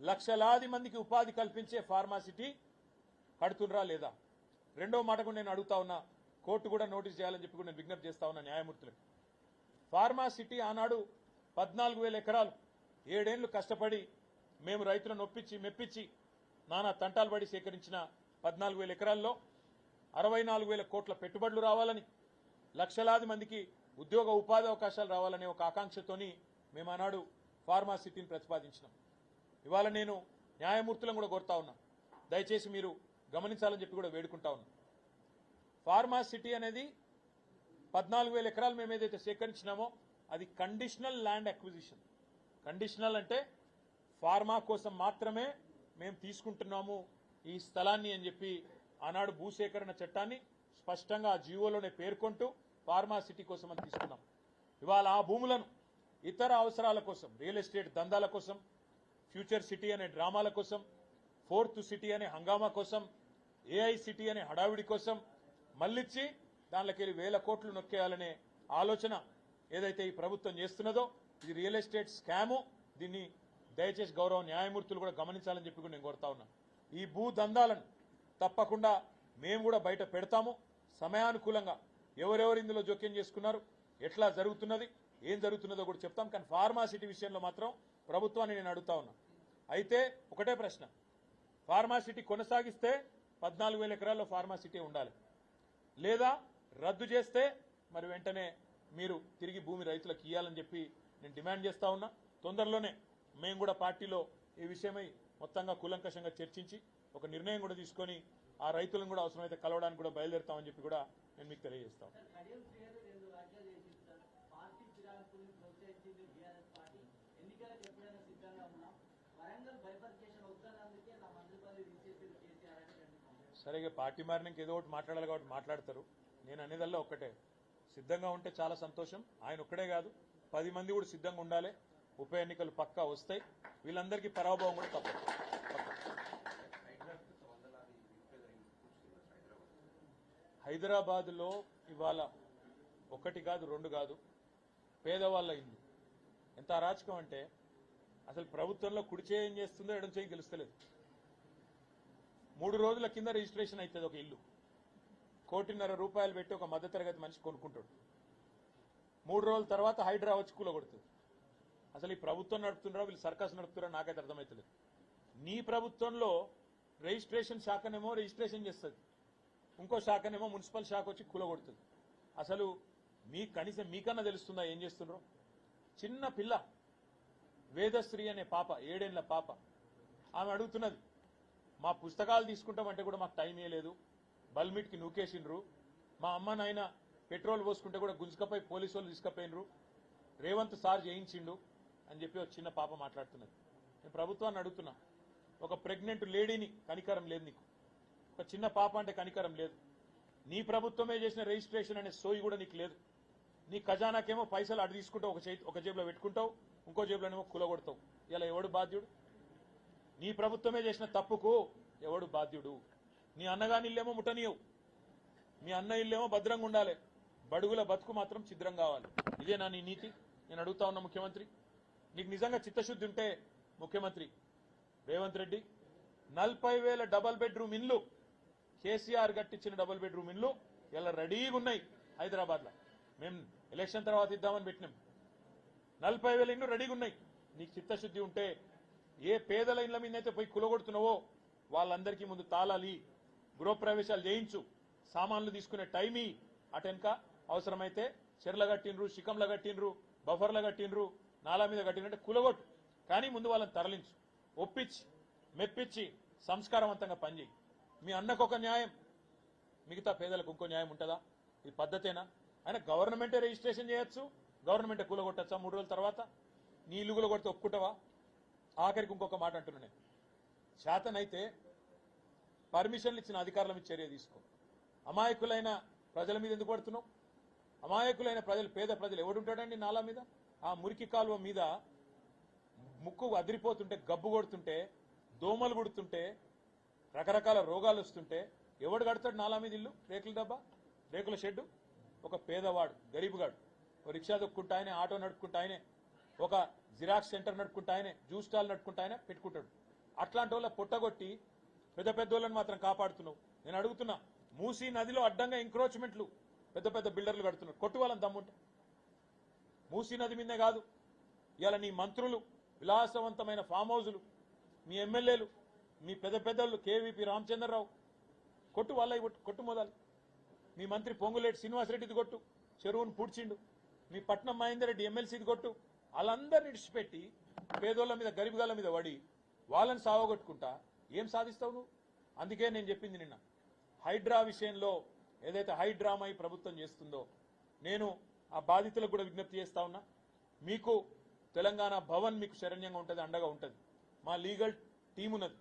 లక్షలాది మందికి ఉపాధి కల్పించే ఫార్మాసిటీ కడుతుండ్రా లేదా? రెండో మాట కూడా నేను అడుగుతా ఉన్నా. కోర్టు కూడా నోటీస్ చేయాలని చెప్పి కూడా నేను విజ్ఞప్తి చేస్తా ఉన్నా న్యాయమూర్తులకు. ఫార్మా సిటీ ఆనాడు పద్నాలుగు వేల ఎకరాలు. ఏడేళ్ళు కష్టపడి మేము రైతులను ఒప్పించి మెప్పించి నానా తంటాలు పడి సేకరించిన పద్నాలుగు వేల ఎకరాల్లో అరవై నాలుగు వేల కోట్ల పెట్టుబడులు రావాలని లక్షలాది మందికి ఉద్యోగ ఉపాధి అవకాశాలు రావాలనే ఒక ఆకాంక్షతోని మేము ఆనాడు ఫార్మా సిటీని ప్రతిపాదించినాం. ఇవాళ నేను న్యాయమూర్తులను కూడా కోరుతా ఉన్నా. దయచేసి మీరు గమనించాలని చెప్పి కూడా వేడుకుంటా ఉన్నా. ఫార్మా సిటీ అనేది పద్నాలుగు వేల ఎకరాలు మేము ఏదైతే సేకరించినామో అది కండిషనల్ ల్యాండ్ అక్విజిషన్ కండిషనల్ అంటే ఫార్మా కోసం మాత్రమే మేము తీసుకుంటున్నాము ఈ స్థలాన్ని అని చెప్పి ఆనాడు భూసేకరణ చట్టాన్ని స్పష్టంగా ఆ జీవోలోనే పేర్కొంటూ ఫార్మా సిటీ కోసం అని తీసుకున్నాం. ఇవాళ ఆ భూములను ఇతర అవసరాల కోసం రియల్ ఎస్టేట్ దందాల కోసం ఫ్యూచర్ సిటీ అనే డ్రామాల కోసం ఫోర్త్ సిటీ అనే హంగామా కోసం ఏఐ సిటీ అనే హడావిడి కోసం మళ్ళిచ్చి దానిలోకి వేల కోట్లు నొక్కేయాలనే ఆలోచన ఏదైతే ఈ ప్రభుత్వం చేస్తున్నదో ఇది రియల్ ఎస్టేట్ స్కాము. దీన్ని దయచేసి గౌరవ న్యాయమూర్తులు కూడా గమనించాలని చెప్పి కూడా నేను కోరుతా ఉన్నా. ఈ భూ దందాలను తప్పకుండా మేము కూడా బయట పెడతాము. సమయానుకూలంగా ఎవరెవరు ఇందులో జోక్యం చేసుకున్నారు? ఎట్లా జరుగుతున్నది? ఏం జరుగుతున్నదో కూడా చెప్తాం. కానీ ఫార్మాసిటీ విషయంలో మాత్రం ప్రభుత్వాన్ని నేను అడుగుతా ఉన్నా. అయితే ఒకటే ప్రశ్న. ఫార్మాసిటీ కొనసాగిస్తే పద్నాలుగు వేల ఎకరాల్లో ఫార్మాసిటీ ఉండాలి. లేదా రద్దు చేస్తే మరి వెంటనే మీరు తిరిగి భూమి రైతులకు ఇవ్వాలని చెప్పి నేను డిమాండ్ చేస్తా ఉన్నా. తొందరలోనే మేము కూడా పార్టీలో ఈ విషయమై మొత్తంగా కూలంకషంగా చర్చించి ఒక నిర్ణయం కూడా తీసుకొని ఆ రైతులను కూడా అవసరమైతే కలవడానికి కూడా బయలుదేరుతామని చెప్పి కూడా నేను మీకు తెలియజేస్తాను సార్ పార్టీ ఫిరాయింపుల్ని ప్రోత్సహించింది బీఆర్ఎస్ పార్టీ. ఎన్నికలకు ఎప్పుడైనా సిద్ధంగా ఉన్నాం? వరంగల్ బైఫర్కేషన్ వద్దన్నందుకే నా మంత్రి పదవి తీసేసి కేసీఆర్ అని రెండు కామెంట్స్. సరిగా పార్టీ మారినాక ఏదో ఒకటి మాట్లాడాలి కాబట్టి మాట్లాడతారు. నేను అనేదల్లా ఒక్కటే. సిద్ధంగా ఉంటే చాలా సంతోషం. ఆయన ఒక్కడే కాదు. పది మంది కూడా సిద్ధంగా ఉండాలి. ఉప ఎన్నికలు పక్కా వస్తాయి. వీళ్ళందరికీ పరాభవం కూడా తప్పదు. హైదరాబాద్లో ఇవాళ ఒకటి కాదు రెండు కాదు పేదవాళ్ళ ఇల్లు. ఎంత అరాచకం అంటే అసలు ప్రభుత్వంలో కుడి చేయి ఏం చేస్తుందో ఎడం చేయి తెలుస్తలేదు మూడు రోజుల కింద రిజిస్ట్రేషన్ అవుతుంది ఒక ఇల్లు. కోటిన్నర రూపాయలు పెట్టి ఒక మధ్యతరగతి మనిషి కొనుక్కుంటాడు. మూడు రోజుల తర్వాత హైడ్రా వచ్చి కూలగొడుతుంది. అసలు ఈ ప్రభుత్వం నడుపుతున్నారో వీళ్ళు సర్కస్ నడుపుతున్నారో నాకైతే అర్థమవుతలేదు నీ ప్రభుత్వంలో రిజిస్ట్రేషన్ శాఖనేమో రిజిస్ట్రేషన్ చేస్తుంది. ఇంకో శాఖనేమో మున్సిపల్ శాఖ వచ్చి కూలగొడుతుంది. అసలు మీ కనీసం మీకన్నా తెలుస్తుందా ఏం చేస్తుండ్రో? చిన్న పిల్ల వేదశ్రీ అనే పాప ఏడేళ్ళ పాప. ఆమె అడుగుతున్నది మా పుస్తకాలు తీసుకుంటామంటే కూడా మాకు టైం లేదు బల్మిట్కి నూకేసిండ్రు. మా అమ్మ నాయన పెట్రోల్ పోసుకుంటే కూడా గుంజుకపోయి పోలీసు వాళ్ళు తీసుకుపోయినరు రేవంత్ సార్ చేయించిండు అని చెప్పి ఒక చిన్న పాప మాట్లాడుతున్నది. నేను ప్రభుత్వాన్ని అడుగుతున్నా. ఒక ప్రెగ్నెంట్ లేడీని కనికరం లేదు నీకు. ఒక చిన్న పాప అంటే కనికరం లేదు. నీ ప్రభుత్వమే చేసిన రిజిస్ట్రేషన్ అనే సోయి కూడా నీకు లేదు. నీ ఖజానాకేమో పైసలు అటు తీసుకుంటావు ఒక చేతి ఒక జేబులో పెట్టుకుంటావు ఇంకో జేబులోనేమో కులగొడతావు. ఇలా ఎవడు బాధ్యుడు? నీ ప్రభుత్వమే చేసిన తప్పుకు ఎవడు బాధ్యుడు? నీ అన్నగాని ఇల్లేమో ముట్టనీయవు. మీ అన్న ఇల్లేమో భద్రంగా ఉండాలి. బడుగుల బతుకు మాత్రం ఛిద్రం కావాలి. ఇదేనా నీ నీతి? నేను అడుగుతా ఉన్నా ముఖ్యమంత్రి. నీకు నిజంగా చిత్తశుద్ధి ఉంటే ముఖ్యమంత్రి రేవంత్ రెడ్డి నలభై వేల డబల్ బెడ్రూమ్ ఇల్లు కేసీఆర్ కట్టించిన డబుల్ బెడ్రూమ్ ఇల్లు ఇలా రెడీగా ఉన్నాయి హైదరాబాద్లో మేము ఎలక్షన్ తర్వాత ఇద్దామని పెట్టినాం. నలభై వేల ఇండ్లు రెడీగా ఉన్నాయి. నీకు చిత్తశుద్ధి ఉంటే ఏ పేదల ఇండ్ల మీద అయితే పోయి కులగొడుతున్నావో వాళ్ళందరికీ ముందు తాళాలి గృహప్రవేశాలు చేయించు సామాన్లు తీసుకునే టైమీ అటెనక అవసరమైతే చెర్ల కట్టిండ్రు శిఖంల కట్టిండ్రు బఫర్ల కట్టిండ్రు నాలా మీద కట్టిండ్రంటే కులగొట్టు. కానీ ముందు వాళ్ళని తరలించు. ఒప్పించి మెప్పించి సంస్కారవంతంగా పనిచేయి. మీ అన్నకు ఒక న్యాయం. మిగతా పేదలకు ఇంకో న్యాయం ఉంటుందా? ఇది పద్ధతేనా? ఆయన గవర్నమెంటే రిజిస్ట్రేషన్ చేయొచ్చు గవర్నమెంటే కూలగొట్టచ్చా మూడు రోజుల తర్వాత? నీ ఇల్లు కూలగొడితే ఒప్పుకుంటావా? ఆఖరికి ఇంకొక మాట అంటున్నా నేను. శాతనైతే పర్మిషన్లు ఇచ్చిన అధికారుల మీద చర్య తీసుకో. అమాయకులైన ప్రజల మీద ఎందుకు పడుతున్నావు? అమాయకులైన ప్రజలు పేద ప్రజలు ఎవడుంటాడండి నాలా మీద? ఆ మురికి కాలువ మీద ముక్కు అదిరిపోతుంటే గబ్బు కొడుతుంటే దోమలు గుడుతుంటే రకరకాల రోగాలు వస్తుంటే ఎవడు కడతాడు నాలా మీద ఇల్లు? రేకుల డబ్బా? రేకుల షెడ్డు? ఒక పేదవాడు గరీబ్గాడు. ఒక రిక్షా దొక్కుంటా ఆయనే ఆటో నడుపుకుంటా ఆయనే ఒక జిరాక్స్ సెంటర్ నడుపుకుంటా ఆయనే జ్యూస్ స్టాల్ నడుపుకుంటా ఆయన పెట్టుకుంటాడు. అట్లాంటి వాళ్ళ పొట్టగొట్టి పెద్ద పెద్ద వాళ్ళని మాత్రం కాపాడుతున్నావు. నేను అడుగుతున్నా మూసీ నదిలో అడ్డంగా ఎంక్రోచ్మెంట్లు పెద్ద పెద్ద బిల్డర్లు కడుతున్నారు. కొట్టు వాళ్ళని దమ్ముంటే. మూసీ నది మీదే కాదు. ఇవాళ నీ మంత్రులు విలాసవంతమైన ఫామ్ హౌజులు మీ ఎమ్మెల్యేలు మీ పెద్ద పెద్దలు కేవీపీ రామచంద్రరావు. కొట్టు వాళ్ళ కొట్టు మొదలు. మీ మంత్రి పొంగులేటి శ్రీనివాసరెడ్డిది కొట్టు చెరువును పూడ్చిండు. మీ పట్నం మహేందర్ రెడ్డి ఎమ్మెల్సీది కొట్టు. వాళ్ళందరిని ఇడిచిపెట్టి పేదోళ్ళ మీద గరీబుగాళ్ళ మీద పడి వాళ్ళని సావగొట్టుకుంటా ఏం సాధిస్తావు నువ్వు? అందుకే నేను చెప్పింది నిన్న. హైడ్రా విషయంలో ఏదైతే హైడ్రామా ప్రభుత్వం చేస్తుందో నేను ఆ బాధితులకు కూడా విజ్ఞప్తి చేస్తా ఉన్నా. మీకు తెలంగాణ భవన్ మీకు శరణ్యంగా ఉంటుంది అండగా ఉంటుంది. మా లీగల్ టీం ఉన్నది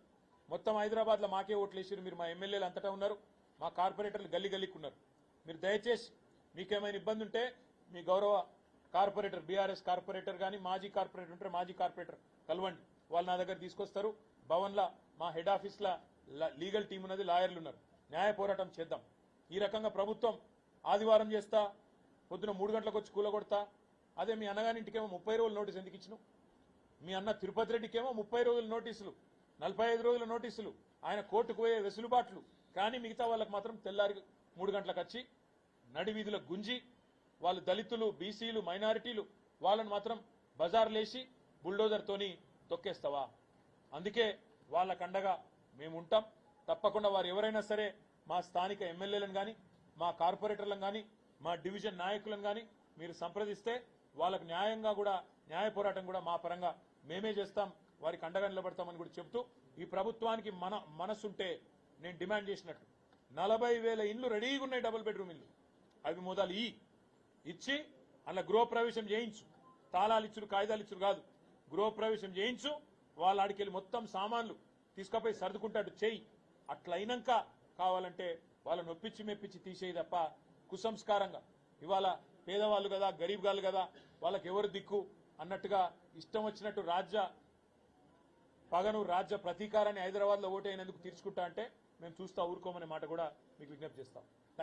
మొత్తం హైదరాబాద్లో మాకే ఓట్లు వేసారు మీరు మా ఎమ్మెల్యేలు అంతటా ఉన్నారు మా కార్పొరేటర్లు గల్లి గల్లీకి ఉన్నారు మీరు దయచేసి మీకేమైనా ఇబ్బంది ఉంటే మీ గౌరవ కార్పొరేటర్ బీఆర్ఎస్ కార్పొరేటర్ కానీ మాజీ కార్పొరేటర్ ఉంటే మాజీ కార్పొరేటర్ కలవండి. వాళ్ళు నా దగ్గర తీసుకొస్తారు. భవన్లా మా హెడ్ ఆఫీస్ల లీగల్ టీం ఉన్నది లాయర్లు ఉన్నారు. న్యాయ పోరాటం చేద్దాం. ఈ రకంగా ప్రభుత్వం ఆదివారం చేస్తా పొద్దున మూడు గంటలకు వచ్చి కూలగొడతా. అదే మీ అన్నగారింటికేమో ముప్పై రోజుల నోటీస్ ఎందుకు ఇచ్చినావు మీ అన్న తిరుపతి రెడ్డికేమో ముప్పై రోజుల నోటీసులు. నలభై ఐదు రోజుల నోటీసులు. ఆయన కోర్టుకు పోయే వెసులుబాట్లు. కానీ మిగతా వాళ్ళకి మాత్రం తెల్లారి మూడు గంటలకు వచ్చి నడివీధుల గుంజి వాళ్ళు దళితులు బీసీలు మైనారిటీలు వాళ్ళని మాత్రం బజార్లేసి బుల్డోజర్తోని తొక్కేస్తావా? అందుకే వాళ్ళకండగా మేము ఉంటాం. తప్పకుండా వారు ఎవరైనా సరే మా స్థానిక ఎమ్మెల్యేలను కానీ మా కార్పొరేటర్లను కానీ మా డివిజన్ నాయకులను కానీ మీరు సంప్రదిస్తే వాళ్ళకు న్యాయంగా కూడా న్యాయ పోరాటం కూడా మా పరంగా మేమే చేస్తాం. వారికి అండగా నిలబడతామని కూడా చెప్తూ ఈ ప్రభుత్వానికి మన మనసుంటే నేను డిమాండ్ చేసినట్టు నలభై వేల ఇండ్లు రెడీగా ఉన్నాయి డబుల్ బెడ్రూమ్ ఇల్లు అవి మొదలు ఈ ఇచ్చి అలా గృహప్రవేశం చేయించు. తాళాలు ఇచ్చురు కాగితాలు ఇచ్చురు కాదు. గృహప్రవేశం చేయించు. వాళ్ళ ఆడికెళ్ళి మొత్తం సామాన్లు తీసుకపోయి సర్దుకుంటాడు చేయి. అట్లయినాక కావాలంటే వాళ్ళని ఒప్పించి మెప్పించి తీసేయి తప్ప కుసంస్కారంగా. ఇవాళ పేదవాళ్ళు కదా గరీబ్ గాళ్ళు కదా వాళ్ళకి ఎవరు దిక్కు? అన్నట్టుగా ఇష్టం వచ్చినట్టు రాజ్య పగను రాజ్య ప్రతీకారాన్ని హైదరాబాద్లో ఓటైనందుకు తీర్చుకుంటా అంటే మేము చూస్తా ఊరుకోమనే మాట కూడా మీకు విజ్ఞప్తి చేస్తాం.